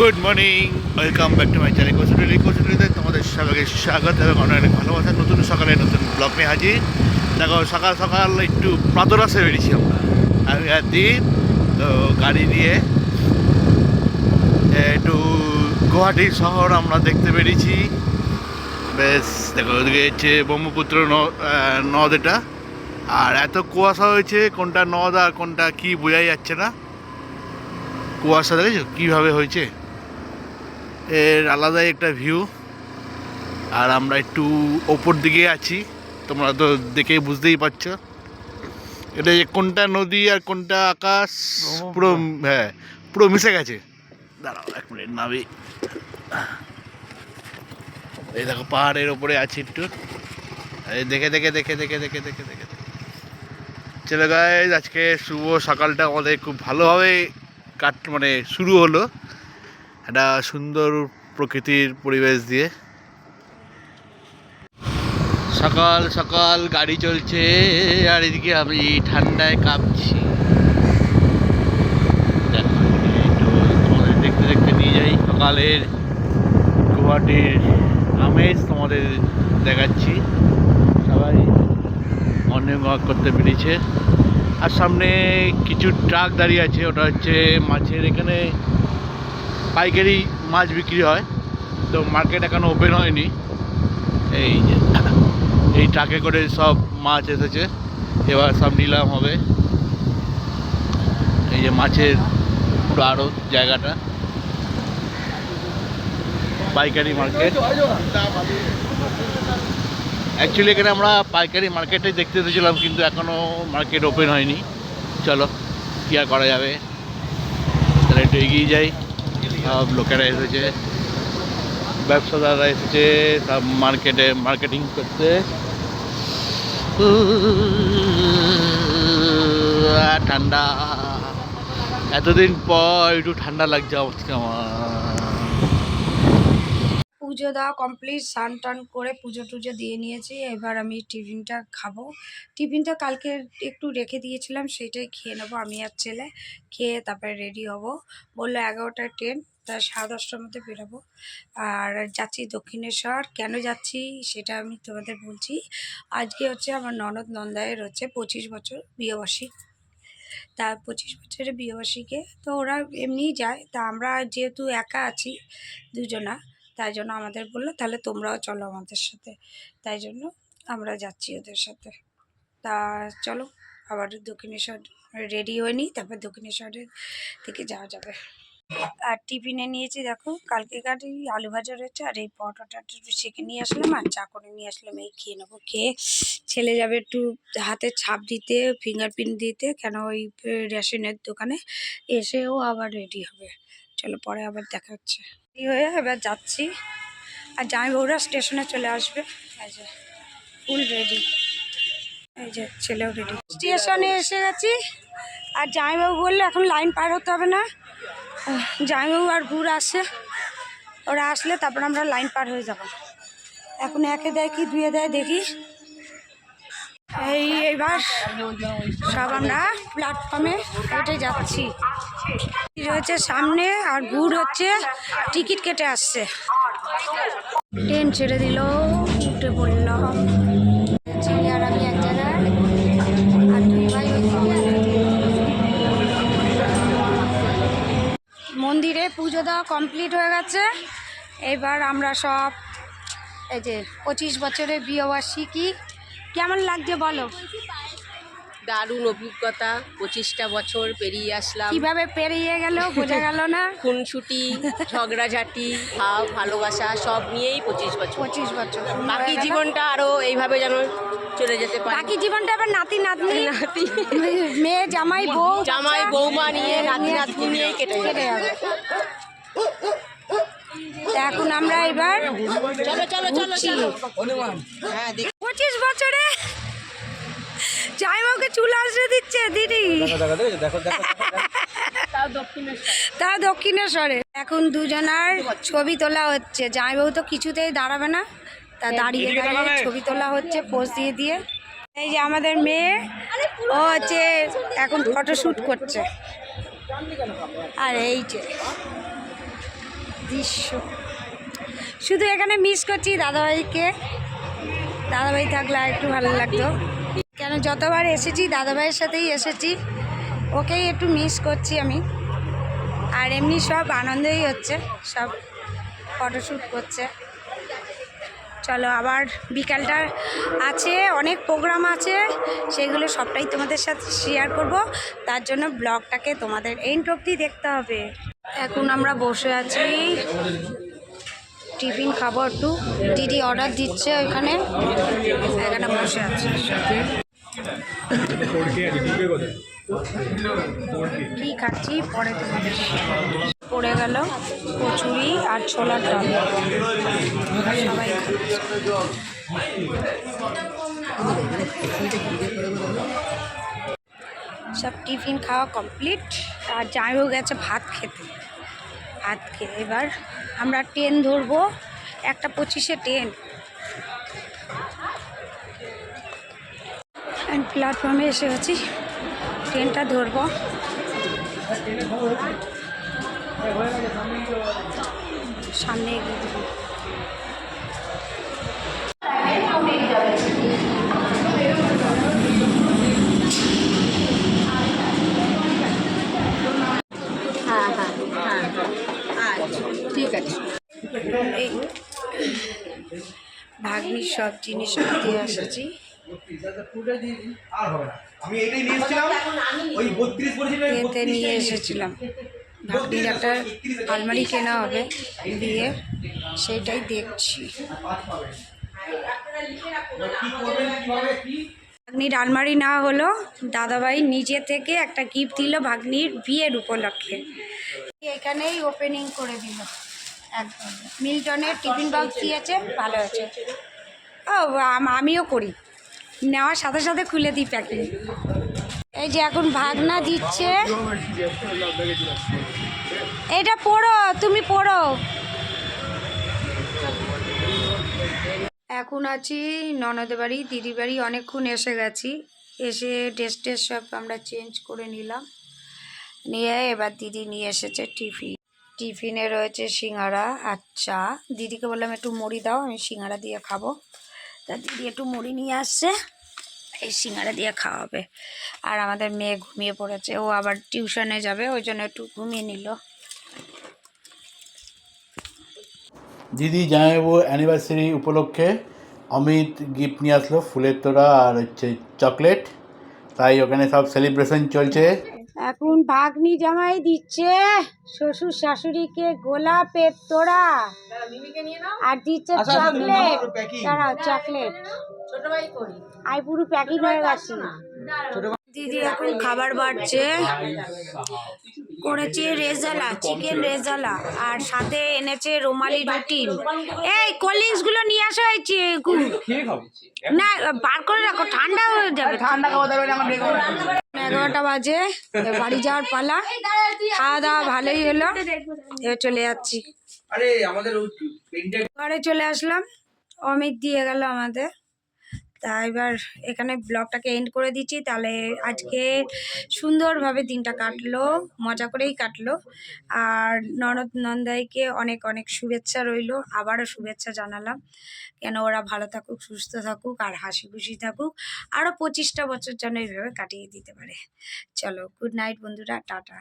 Good morning, welcome back to my channel Kachutuli কচুটুলিতে তোমাদের সবাইকে স্বাগত এবং অনেক ভালোবাসা। নতুন সকালে নতুন ব্লগ নিয়ে হাজির। দেখো, সকাল সকাল একটু প্রাতরাসে বেরিয়েছি আমরা। আমি আর দিন তো গাড়ি নিয়ে একটু গুয়াহাটি শহর আমরা দেখতে বেরিয়েছি। বেশ, দেখো, ওদিকে হচ্ছে ব্রহ্মপুত্র নদ এটা। আর এত কুয়াশা হয়েছে, কোনটা নদ আর কোনটা কি বোঝাই যাচ্ছে না। কুয়াশা দেখেছ? কীভাবে হয়েছে? এর আলাদাই একটা ভিউ আর আমরা একটু ওপর দিকে আছি। তোমরা তো দেখে বুঝতেই পারছ। এটা যে কোনটা নদী আর কোনটা আকাশ পুরো হ্যাঁ পুরো মিশে গেছে। দাঁড়াও এক মিনিট নাবি। এই দেখো পাহাড়ের ওপরে আছি একটু। দেখে দেখে দেখে দেখে দেখে দেখে দেখে। চলে গাইজ আজকে শুভ সকালটা আমাদের খুব ভালোভাবে কাট মানে শুরু হলো। একটা সুন্দর প্রকৃতির পরিবেশ দিয়ে। সকাল সকাল গাড়ি চলছে, আর এদিকে আমি ঠান্ডায় কাঁপছি। দেখতে দেখতে নিয়ে যাই, সকালের গুয়াহাটির আমেজ তোমাদের দেখাচ্ছি। সবাই মর্নিং ওয়াক করতে বেরিয়েছে। আর সামনে কিছু ট্রাক দাঁড়িয়ে আছে, ওটা হচ্ছে মাছের এখানে পাইকারি মাছ বিক্রি হয়। তো মার্কেট এখনও ওপেন হয়নি। এই যে, এই ট্রাকে করে সব মাছ এসেছে। এবার সব নিলাম হবে। এই যে মাছের পুরো আরও জায়গাটা। পাইকারি মার্কেট অ্যাকচুয়ালি এখানে আমরা পাইকারি মার্কেটে দেখতে এসেছিলাম, কিন্তু এখনও মার্কেট ওপেন হয়নি। চলো, কী আর করা যাবে? তাহলে একটু এগিয়ে যাই। সব লোকেরা এসেছে, ব্যবসাদাররা এসেছে, সব মার্কেটে মার্কেটিং করতে। ঠান্ডা। এতদিন পর একটু ঠান্ডা লাগছে আজকে আমার। পুজো দেওয়া কমপ্লিট স্নান টান করে পুজো টুজো দিয়ে নিয়েছি। এবার আমি টিফিনটা খাব। টিফিনটা কালকে একটু রেখে দিয়েছিলাম, সেটাই খেয়ে নেব আমি আর ছেলে। খেয়ে তারপরে রেডি হব। বলল এগারোটার ট্রেন তা সাড়ে দশটার মধ্যে বেরোবো। আর যাচ্ছি দক্ষিণেশ্বর। কেন যাচ্ছি সেটা আমি তোমাদের বলছি। আজকে হচ্ছে আমার ননদ নন্দায়ের হচ্ছে পঁচিশ বছর বিয়েবার্ষিক। তা পঁচিশ বছরের বিয়েবার্ষিকে তো ওরা এমনিই যায়। তা আমরা যেহেতু একা আছি দুজনা তাই জন্য আমাদের বলল, তাহলে তোমরাও চলো আমাদের সাথে। তাই জন্য আমরা যাচ্ছি ওদের সাথে। তা চলো, আবার দক্ষিণেশ্বর রেডি হয়ে নিই, তারপর দক্ষিণেশ্বরের থেকে যাওয়া যাবে। আর টিফিনে নিয়েছি দেখো, কালকে গাড়ি আলু ভাজা রয়েছে, আর এই পরোটাটা একটু সেঁকে নিয়ে আসলাম, আর চা করে নিয়ে আসলাম, এই খেয়ে নেব, খেয়ে ছেলে যাবে একটু হাতে ছাপ দিতে ফিঙ্গারপ্রিন্ট দিতে, কেন ওই রেশনের দোকানে, এসেও আবার রেডি হবে। চলো পরে আবার দেখা হচ্ছে। হয়ে এবার যাচ্ছি। আর জামাইবাবুরা স্টেশনে চলে আসবে। এই যে, ফুল রেডি এই যে, ছেলেও রেডি স্টেশনে এসে গেছি। আর জামাইবাবু বললে, এখন লাইন পার হতে হবে না। জামাইবাবু আর ঘুর আসে। ওরা আসলে তারপর আমরা লাইন পার হয়ে যাব। এখন একে দেয় কি, দুয়ে দেয় দেখি। এই এবার সব আমরা প্ল্যাটফর্মে হেঁটে যাচ্ছি। রয়েছে সামনে আর গুড় হচ্ছে, টিকিট কেটে আসছে। ট্রেন ছেড়ে দিল, উঠে আমি এক জায়গায়, আর মন্দিরে পুজো দেওয়া কমপ্লিট হয়ে গেছে। এবার আমরা সব, এই যে পঁচিশ বছরের বিয়েবার্ষিকী কেমন লাগছে বলো? দারুণ অভিজ্ঞতা পঁচিশটা বছর পেরিয়ে আসলাম। কীভাবে পেরিয়ে গেল বোঝা গেল না? খুনসুটি ঝগড়াঝাটি ভাব ভালোবাসা সব নিয়েই পঁচিশ বছর। পঁচিশ বছর বাকি জীবনটা আরও এইভাবে যেন চলে যেতে পারে। বাকি জীবনটা আবার নাতি নাতনি? নাতি। মেয়ে জামাই বউ? জামাই বৌমা নিয়ে নাতি নাতনি নিয়েই কেটে কেটে যাবে। এখন আমরা এবার চলো চলো চলো ঘুরছি। চলো। হ্যাঁ দেখ। পঁচিশ বছরে জামাইবাবুকে চুল আসতে দিচ্ছে দিদি। তা দক্ষিণেশ্বরে। এখন দুজনার ছবি তোলা হচ্ছে। জামাইবাবু তো কিছুতেই দাঁড়াবে না। তা দাঁড়িয়ে দাঁড়িয়ে ছবি তোলা হচ্ছে পোজ দিয়ে দিয়ে। এই যে আমাদের মেয়ে ও হচ্ছে এখন ফটোশ্যুট করছে। আর এই যে দৃশ্য। শুধু এখানে মিস করছি দাদাভাইকে। দাদাভাই থাকলে আর একটু ভালো লাগতো। কেন, যতবার এসেছি, দাদাভাইয়ের সাথেই এসেছি। ওকেই একটু মিস করছি আমি। আর এমনি সব আনন্দই হচ্ছে, সব ফটোশ্যুট করছে। চলো, আবার বিকালটা আছে, অনেক প্রোগ্রাম আছে, সেগুলো সবটাই তোমাদের সাথে শেয়ার করব। তার জন্য ব্লগটাকে তোমাদের এন্ড অবধি দেখতে হবে। এখন আমরা বসে আছি। টিফিন খাব একটু। দিদি অর্ডার দিচ্ছে ওইখানে। এখানে বসে আছে। কি খাচ্ছি? পরে পড়ে গেল কচুরি আর ছোলার ডাল। সবাই সব টিফিন খাওয়া কমপ্লিট। আর জামাইবাবু গেছে ভাত খেতে। ভাত খেয়ে এবার আমরা ট্রেন ধরবো একটা পঁচিশে ট্রেন প্ল্যাটফর্মে এসে গেছি ট্রেনটা ধরবো। সামনে এগিয়ে দেবো হ্যাঁ হ্যাঁ হ্যাঁ আচ্ছা ঠিক আছে এই ভাগ্নির সব জিনিস দিয়ে এসেছি। আমি এটাই নিয়েছিলাম ওই বত্রিশ বলেছিল এতে নিয়ে এসেছিলাম। ভাগ্নির একটা আলমারি কেনা হবে দিয়ে সেটাই দেখছি। ভাগ্নির আলমারি না হলো। দাদাভাই নিজে থেকে একটা গিফট দিল ভাগ্নির বিয়ের উপলক্ষে। এখানেই ওপেনিং করে দিল। একদম। মিল্টনের টিফিন বক্স দিয়েছে ভালো আছে। আমিও করি। নেওয়ার সাথে সাথে খুলে দিই প্যাকিং এই যে এখন ভাগনা দিচ্ছে। এটা পড়ো, তুমি পড়ো। এখন আছি ননদের বাড়ি, দিদির বাড়ি, অনেকক্ষণ এসে গেছি। এসে ড্রেস টেস সব আমরা চেঞ্জ করে নিলাম। নিয়ে এবার দিদি নিয়ে এসেছে টিফিন। টিফিনে রয়েছে সিঙ্গারা আর চা। দিদিকে বললাম, একটু মুড়ি দাও, আমি সিঙ্গারা দিয়ে খাব। তা দিদি একটু মুড়ি নিয়ে আসছে, এই সিঙ্গারা দিয়ে খাওয়াবে। আর আমাদের মেয়ে ঘুমিয়ে পড়েছে, ও আবার টিউশনে যাবে, ওই জন্য একটু ঘুমিয়ে নিল। দিদি জামাইবাবু অ্যানিভার্সারি উপলক্ষে অমিত গিফট নিয়ে আসলো, ফুলের তোড়া আর হচ্ছে চকলেট তাই ওখানে সব সেলিব্রেশন চলছে। এখন ভাগ্নি জামাই দিচ্ছে শ্বশুর শাশুড়িকে গোলাপের তোড়া। আর দিচ্ছে চকলেট। দাঁড়াও চকলেট। আই পুরো প্যাকিং হয়ে গেছে। দিদি এখন খাবার বাড়ছে। করেছে রেজালা চিকেন রেজালা আর সাথে এনেছে রুমালি রুটি এই কোল্ড ড্রিঙ্কসগুলো নিয়ে আসা হয়েছে না বার করে রাখো ঠান্ডা হয়ে যাবে। ঠান্ডা এগারোটা বাজে বাড়ি যাওয়ার পালা। খাওয়া দাওয়া ভালোই হলো। এবার চলে যাচ্ছি। ঘরে চলে আসলাম। অমিত দিয়ে গেল আমাদের। তা এবার এখানে ব্লগটাকে এন্ড করে দিচ্ছি। তাহলে আজকে সুন্দরভাবে দিনটা কাটলো, মজা করেই কাটলো। আর ননদ নন্দাইকে অনেক অনেক শুভেচ্ছা রইল, আবারও শুভেচ্ছা জানালাম। কেন ওরা ভালো থাকুক, সুস্থ থাকুক আর হাসি খুশি থাকুক, আরও পঁচিশটা বছর যেন এইভাবে কাটিয়ে দিতে পারে। চলো গুড নাইট বন্ধুরা, টাটা।